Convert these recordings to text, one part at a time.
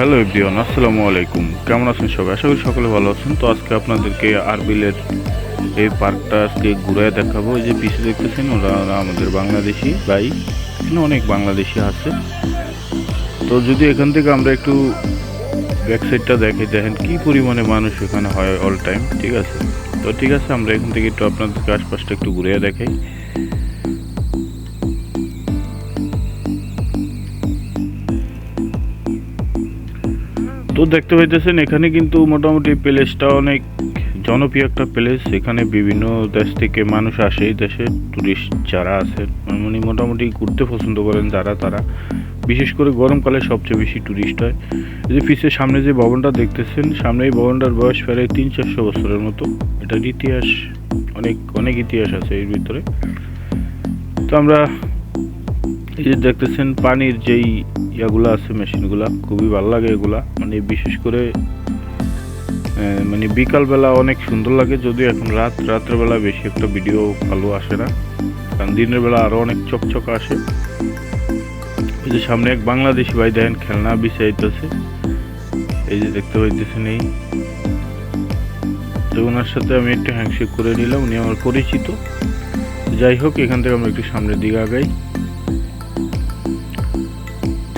Hello everyone, আসসালামু আলাইকুম। কেমন আছেন সবাই? আশা করি সকলে ভালো আছেন। তো আজকে আপনাদেরকে আরবিলের এই পার্কটা আজকে ঘুরে দেখাবো। এই যে পিছিয়ে দেখতেছেন, ওরা আমাদের বাংলাদেশি ভাই। এখানে অনেক বাংলাদেশি আছে। তো যদি এখান থেকে আমরা একটু ব্যাক সাইডটা দেখে, দেখেন কি পরিমাণে মানুষ এখানে হয় অল টাইম ঠিক আছে? তো ঠিক আছে, আমরা এখান থেকে একটু আপনাদেরকে আশপাশটা একটু ঘুরে দেখাই। তো দেখতে পাইতেছেন, এখানে কিন্তু মোটামুটি প্লেসটা অনেক জনপ্রিয় একটা প্লেস এখানে বিভিন্ন দেশ থেকে মানুষ আসে, এই দেশে টুরিস্ট যারা আছে মানে মোটামুটি ঘুরতে পছন্দ করেন যারা তারা। বিশেষ করে গরমকালে সবচেয়ে বেশি টুরিস্ট হয়। এই যে পিসের সামনে যে ভবনটা দেখতেছেন, সামনে এই ভবনটার বয়স প্রায় তিন চারশো বছরের মতো। এটার ইতিহাস, অনেক অনেক ইতিহাস আছে এর ভিতরে। তো আমরা এই যে দেখতেছেন, পানির যেই ইয়াগুলো আছে, মেশিনগুলা, খুবই ভালো লাগে এগুলা। মানে বিশেষ করে মানে বিকালবেলা অনেক সুন্দর লাগে, যদিও এখন রাত রাত্রেবেলা বেশি একটা ভিডিও ভালো আসে না। কারণ দিনের বেলা আরও অনেক চকচক আসে। এই যে সামনে এক বাংলাদেশি ভাই দেখেন, খেলনা বিছাইতেছে। এই যে দেখতে পাইতেছেন এই। তো ওনার সাথে আমি একটু হ্যান্ডশেক করে নিলাম, উনি আমার পরিচিত। যাই হোক, এখান থেকে আমরা একটু সামনের দিকে আগাই।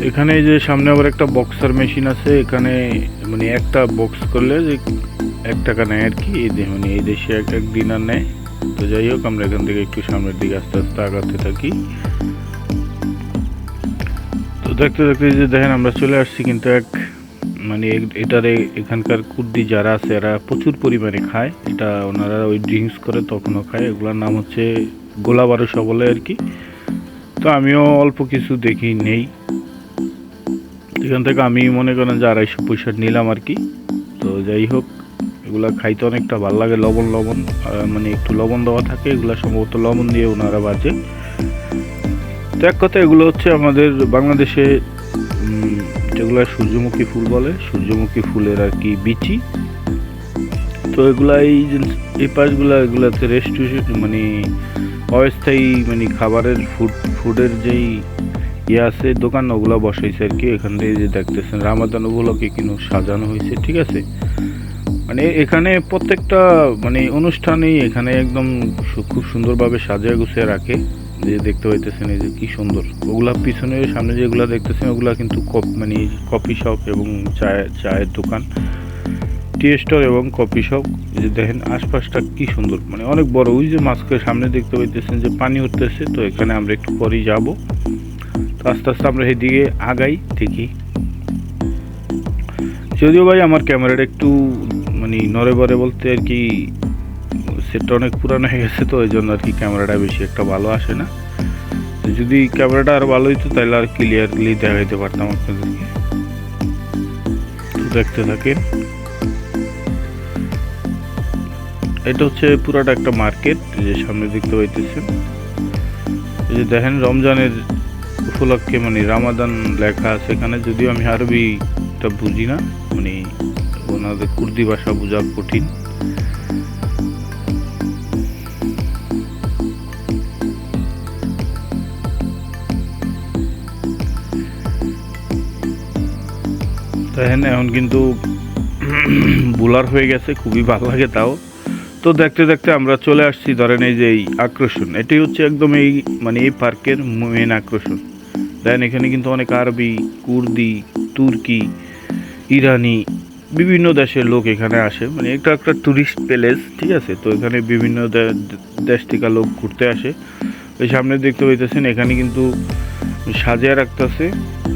এখানে যে সামনে আবার একটা বক্সার মেশিন আছে, এখানে মানে একটা বক্স করলে যে এক টাকা নেয় আর কি মানে এই দেশে এক এক দিনার নেয়। তো যাই হোক, আমরা এখান থেকে একটু সামনের দিকে আস্তে আস্তে আগাতে থাকি। তো দেখতে দেখতে যে দেখেন, আমরা চলে আসছি কিন্তু এক মানে এটারে এখানকার কুর্দি যারা আছে, এরা প্রচুর পরিমাণে খায়। এটা ওনারা ওই ড্রিঙ্কস করে তখনও খায়। এগুলোর নাম হচ্ছে গোলা বারোশো বলে আর কি। তো আমিও অল্প কিছু দেখি নেই। এখান থেকে আমি মনে করেন যে আড়াইশো পয়সা নিলাম আর কি। তো যাই হোক, এগুলা খাইতে অনেকটা ভালো লাগে, লবণ লবণ মানে একটু লবণ দেওয়া থাকে, এগুলো সম্ভবত লবণ দিয়ে ওনারা বাজে। তো এক কথা এগুলো হচ্ছে আমাদের বাংলাদেশে যেগুলো সূর্যমুখী ফুল বলে, সূর্যমুখী ফুলের আর কি বিচি। তো এগুলা এই এই পাশগুলা, এগুলাতে রেস্টুরেন্ট মানে অস্থায়ী মানে খাবারের ফুড ফুডের যেই ইয়ে আছে দোকান ওগুলো বসাইছে আর কি, এখান থেকে যে দেখতেছেন, রামাদান ওগুলোকে কিন্তু সাজানো হয়েছে, ঠিক আছে? মানে এখানে প্রত্যেকটা মানে অনুষ্ঠানেই এখানে একদম খুব সুন্দরভাবে সাজিয়ে গুছিয়ে রাখে, যে দেখতে পাইতেছেন এই যে কি সুন্দর। ওগুলা পিছনে সামনে যেগুলা দেখতেছেন, ওগুলা কিন্তু কপ- মানে কফি শপ এবং চায়ের চায়ের দোকান, টি স্টোর এবং কফি শপ যে দেখেন আশপাশটা কি সুন্দর। মানে অনেক বড়, ওই যে মাস্কের সামনে দেখতে পাইতেছেন যে পানি উঠতেছে, তো এখানে আমরা একটু পরেই যাব। আস্তে আস্তে আমরা এদিকে আগাই, দেখি। যদিও ভাই আমার ক্যামেরাটা একটু মানে নড়ে বরে বলতে আর কি, সেটটা অনেক পুরানো হয়ে গেছে তো ওই জন্য আর কি ক্যামেরাটা বেশি একটা ভালো আসে না। তো যদি ক্যামেরাটা আর ভালো হইতো, তাহলে আর ক্লিয়ারলি দেখাইতে পারতাম আপনাদেরকে। দেখতে থাকেন। এটা হচ্ছে পুরাটা একটা মার্কেট যে সামনে দেখতে পাইতেছেন। এই যে দেখেন, রমজানের উপলক্ষে মানে রামাদান লেখা এখানে যদিও আমি আরবিটা বুঝি না মানে ওনাদের কুর্দি ভাষা বোঝা কঠিন। দেখেন এখন কিন্তু বুলার হয়ে গেছে, খুবই ভালো লাগে তাও। তো দেখতে দেখতে আমরা চলে আসছি, ধরেন এই যে এই আকর্ষণ, এটাই হচ্ছে একদম এই মানে এই পার্কের মেন আকর্ষণ। দেখেন এখানে কিন্তু অনেক আরবি, কুর্দি, তুর্কি, ইরানি বিভিন্ন দেশের লোক এখানে আসে। মানে এটা একটা টুরিস্ট প্লেস ঠিক আছে? তো এখানে বিভিন্ন দেশ থেকে লোক ঘুরতে আসে। ওই সামনে দেখতে পাইতেছেন, এখানে কিন্তু সাজিয়ে রাখতেছে।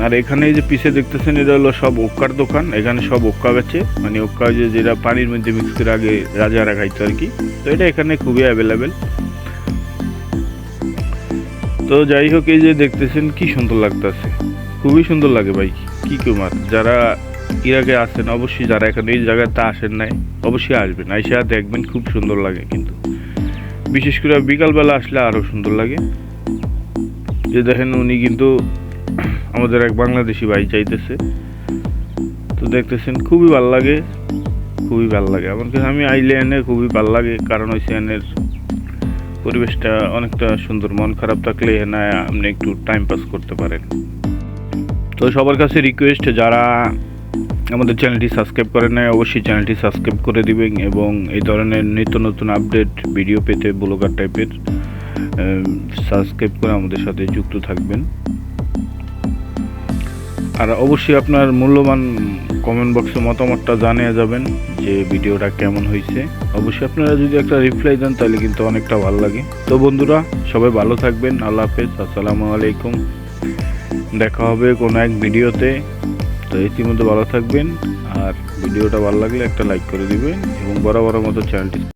আর এখানে যে পিছে দেখতেছেন, এটা হলো সব ওক্কার দোকান। এখানে সব ওক্কা বেচে মানে ওক্কা যে যেটা পানির মধ্যে মিক্স করে আগে রাজারা খাইতো আর কি। তো এটা এখানে খুবই অ্যাভেলেবেল তো যাই হোক, এই যে দেখতেছেন কি সুন্দর লাগতেছে। খুবই সুন্দর লাগে ভাই, কি কুমার। যারা ইরাকে আসেন, অবশ্যই যারা এখানে এই জায়গাতে আসেন নাই, অবশ্যই আসবেন। আইসা দেখবেন খুব সুন্দর লাগে কিন্তু। বিশেষ করে বিকালবেলা আসলে আরও সুন্দর লাগে। যে দেখেন, উনি কিন্তু আমাদের এক বাংলাদেশি ভাই চাইতেছে। তো দেখতেছেন, খুবই ভালো লাগে, খুবই ভালো লাগে। কাছে আমি আইলে এনে খুবই ভালো লাগে, কারণ হচ্ছে এনের পরিবেশটা অনেকটা সুন্দর, মন খারাপ থাকলে না, আপনি একটু টাইম পাস করতে পারেন। তো সবার কাছে রিকোয়েস্ট যারা আমাদের চ্যানেলটি সাবস্ক্রাইব করেন নাই, অবশ্যই চ্যানেলটি সাবস্ক্রাইব করে দিবেন এবং এই ধরনের নিত্য নতুন আপডেট ভিডিও পেতে ব্লগার টাইপের সাবস্ক্রাইব করে আমাদের সাথে যুক্ত থাকবেন। আর অবশ্যই আপনার মূল্যবান কমেন্ট বক্সে মতামতটা জানিয়ে যাবেন যে ভিডিওটা কেমন হয়েছে। অবশ্যই আপনারা যদি একটা রিপ্লাই দেন, তাহলে কিন্তু অনেকটা ভালো লাগে। তো বন্ধুরা, সবাই ভালো থাকবেন, আল্লাহ হাফেজ, আসসালামু আলাইকুম। দেখা হবে কোনো এক ভিডিওতে। তো ইতিমধ্যে ভালো থাকবেন, আর ভিডিওটা ভালো লাগলে একটা লাইক করে দিবেন এবং বরাবর মতো চ্যানেলটি